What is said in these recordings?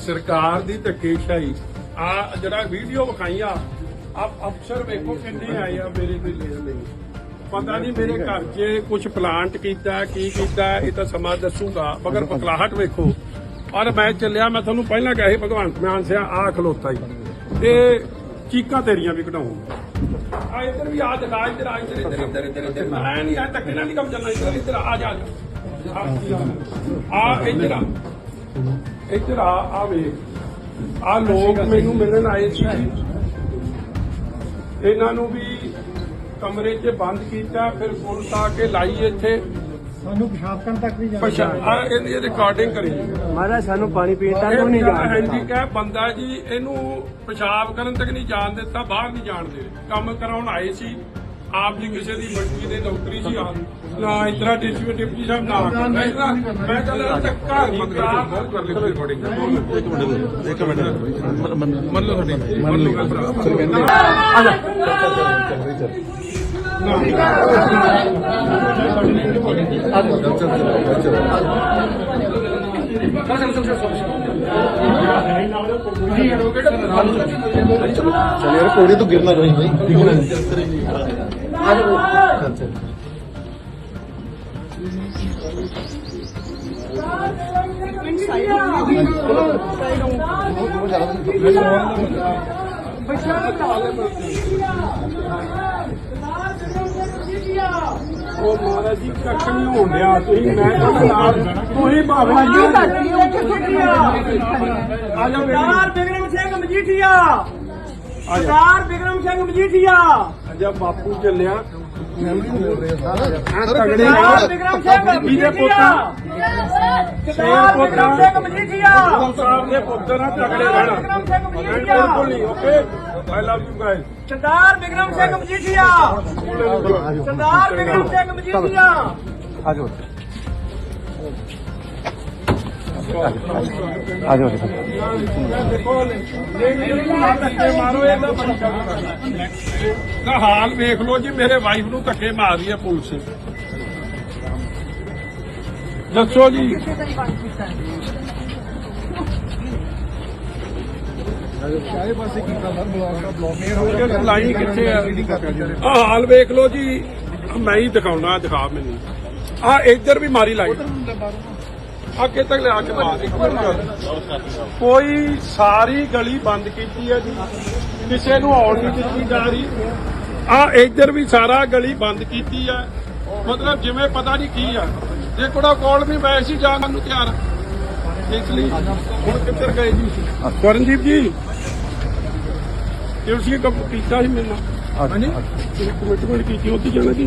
ਸਰਕਾਰ ਦੀ ਧੱਕੇਸ਼ਾਹੀ। ਆ ਜਿਹੜਾ ਵੀਡੀਓ ਵਿਖਾਈਆਂ ਆ ਅਫਸਰ ਵੇਖੋ ਕਿੰਨੇ ਆਏ ਆ ਮੇਰੇ ਤੇ। ਲੈਣ ਲਈ ਪਤਾ ਨਹੀਂ ਮੇਰੇ ਘਰ 'ਚ ਕੁਝ ਪਲਾਂਟ ਕੀਤਾ ਕੀ ਕੀਤਾ ਇਹ ਤਾਂ ਸਮਾਂ ਦੱਸੂਗਾ ਮਗਰ ਪਕਲਾਹਟ ਵੇਖੋ। ਔਰ ਮੈਂ ਚੱਲਿਆ ਮੈਂ ਤੁਹਾਨੂੰ ਪਹਿਲਾਂ ਕਿਹਾ ਸੀ ਭਗਵੰਤ ਮਾਨ ਸਿਆ ਆ ਖਲੋਤਾ ਹੀ। ਤੇ ਚੀਕਾਂ ਤੇਰੀਆਂ ਵੀ ਕਢਾਉਂ ਆ ਇੱਧਰ ਵੀ ਆ ਦਿਖਾ ਇੱਧਰ ਆ ਇੱਧਰ ਇੱਧਰ। ਇੱਧਰ ਇੱਧਰ ਇੱਧਰ। ਮੈਂ ਨਹੀਂ ਆ ਧੱਕੇ ਨਾਲ ਨਹੀਂ ਕੰਮ ਚੱਲਣਾ ਇੱਧਰ ਆ ਜਾ। ਆ ਇੱਧਰ ਆ। ਇੱਧਰ ਆ ਆ ਵੇਖ। ਆ ਲੋਕ ਮੈਨੂੰ ਮਿਲਣ ਆਏ ਸੀ। ਇਹਨਾਂ ਨੂੰ ਵੀ ਕਮਰੇ 'ਚ ਬੰਦ ਕੀਤਾ ਫਿਰ ਪੁਲਿਸ ਆ ਕੇ ਲਾਈ ਇੱਥੇ। ਸਾਨੂੰ ਪਿਸ਼ਾਬ ਕਰਨ ਤੱਕ ਨਹੀਂ ਪਛਾ ਆ ਇਹਦੀ ਰਿਕਾਰਡਿੰਗ ਕਰੀ। ਮਹਾਰਾਜ ਸਾਨੂੰ ਪਾਣੀ ਪੀਣ ਤੱਕ ਇਹ ਨਹੀਂ ਜਾਣ ਹੈਂਡੀਕੈਪ ਬੰਦਾ ਜੀ ਇਹਨੂੰ ਪਿਸ਼ਾਬ ਕਰਨ ਤੱਕ ਨਹੀਂ ਜਾਣ ਦਿੱਤਾ ਬਾਹਰ ਨਹੀਂ ਜਾਣ ਦੇ ਕੰਮ ਕਰਾਉਣ ਆਏ ਸੀ। ਆਪ ਜੀ ਕਿਸੇ ਦੀ ਮਰਜ਼ੀ ਦੇ ਨੌਕਰੀ ਜੀ ਆ ਨਾ ਇਤਰਾ ਡਿਪਟੀ ਡਿਪਟੀ ਸਾਹਿਬ ਨਾ ਕਰਨਾ ਮੈਂ ਕਹਿੰਦਾ ਧੱਕਾ ਨਹੀਂ ਕਰਾ ਇੱਕ ਮਿੰਟ ਮੰਨ ਲਓ ਤੁਹਾਡੀ ਮੰਨ ਲਓ ਆ। ਜਾ ਚਲ ਚਲ ਚਲ। ਚਲ ਯਾਰ ਕੋੜੀ ਤੂੰ ਗਿਰਨਾ ਨਹੀਂ ਭਾਈ ਦਿਖਣਾ ਨਹੀਂ ਉਹ ਮਹਾਰਾਜ ਜੀ ਕੱਖ ਨਹੀਂ ਹੋਣ ਡਿਆ ਤੁਸੀਂ ਮੈਂ ਤੁਹਾਡੇ ਨਾਲ ਤੁਸੀਂ ਭਾਵੇਂ ਆ ਜਾਓ ਸਰਦਾਰ ਬਿਕਰਮ ਸਿੰਘ ਮਜੀਠੀਆ ਆ ਜਾ ਸਰਦਾਰ ਬਿਕਰਮ ਸਿੰਘ ਮਜੀਠੀਆ। ਅਜਾ ਬਾਪੂ ਚੱਲਿਆ। ਆ ਤਗੜੇ ਸਰਦਾਰ ਬਿਕਰਮ ਸਿੰਘ ਮਜੀਠੀਆ। ਸਰਦਾਰ ਬਿਕਰਮ ਸਿੰਘ ਮਜੀਠੀਆ। ਸਾਹਿਬ ਦੇ ਪੁੱਤਰ ਆ ਤਗੜੇ ਰਹਿਣਾ। ਬਿਕਰਮ ਸਿੰਘ ਮਜੀਠੀਆ। ਬਿਲਕੁਲ ਨਹੀਂ okay? I love you guys Sardar Bikram Singh Majithia. Sardar Bikram Singh Majithia. ਆਜੋ। ਆ ਜੀ ਹਾਲ ਵੇਖ ਲਓ ਜੀ, ਮੇਰੇ ਵਾਈਫ ਨੂੰ ਧੱਕੇ ਮਾਰ ਰਹੀ ਹੈ ਪੁਲਿਸ। ਦੱਸੋ ਜੀ। ਸਾਰੇ ਹਾਲ ਵੇਖ ਲਓ ਜੀ, ਮੈਂ ਹੀ ਦਿਖਾਉਣਾ, ਦਿਖਾ ਮੈਨੂੰ। ਆ ਇੱਧਰ ਵੀ ਮਾਰੀ ਲਾਈ। ਅੱਗੇ ਤੱਕ ਲਿਆ ਕੇ ਮਾਰ। ਕੋਈ ਸਾਰੀ ਗਲੀ ਬੰਦ ਕੀਤੀ ਹੈ ਜੀ। ਕਿਸੇ ਨੂੰ ਆਉਣ ਨਹੀਂ ਦਿੱਤੀ ਜਾ ਰਹੀ। ਆ ਇੱਧਰ ਵੀ ਸਾਰਾ ਗਲੀ ਬੰਦ ਕੀਤੀ ਹੈ। ਮਤਲਬ ਜਿਵੇਂ ਪਤਾ ਨਹੀਂ ਕੀ ਆ। ਜੇ ਕੋੜਾ ਕੋਲ ਵੀ ਮੈਂ ਸੀ ਜਾਣ ਨੂੰ ਤਿਆਰ। ਇਸ ਲਈ ਹੁਣ ਕਿੱਧਰ ਗਏ ਜੀ? ਕਰਨਜੀਤ ਜੀ ਤੁਸੀਂ ਕੰਮ ਕੀਤਾ ਸੀ ਮੇਰੇ ਨਾਲ? ਹਾਂਜੀ? ਕਮਿਟਮੈਂਟ ਕੀਤੀ ਉੱਥੇ ਜਾਣਾ ਜੀ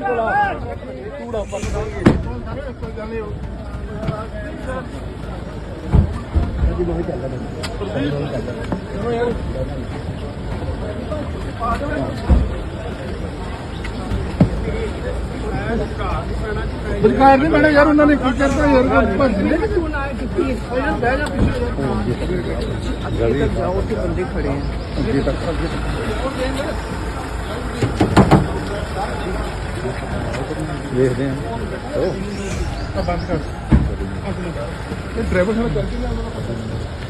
ਕੂੜਾ ਜੀ ਬਹੁਤ ਚੱਲਦਾ ਚਲੋ ਯਾਰ ਪਾ ਦੇ ਬਲਕਾਰ ਨਹੀਂ ਮੈਡਮ ਯਾਰ, ਉਹਨਾਂ ਨੇ ਕੀ ਕਰਤਾ ਯਾਰ ਭੱਜ ਨੇ ਯਾਰ ਬਹਿ ਜਾ ਪਿੱਛੇ ਯਾਰ ਅੱਗੇ ਜਾਓ ਤੇ ਬੰਦੇ ਖੜੇ ਆ ਅੱਗੇ ਤੱਕ ਅੱਗੇ ਤੱਕ। ਦੇਖਦੇ ਆ ਉਹ ਬੰਦ ਕਰ। ਇਹ ਡਰਾਈਵਰ ਨਾਲ ਕਰਕੇ ਲਿਆਉਂਦਾ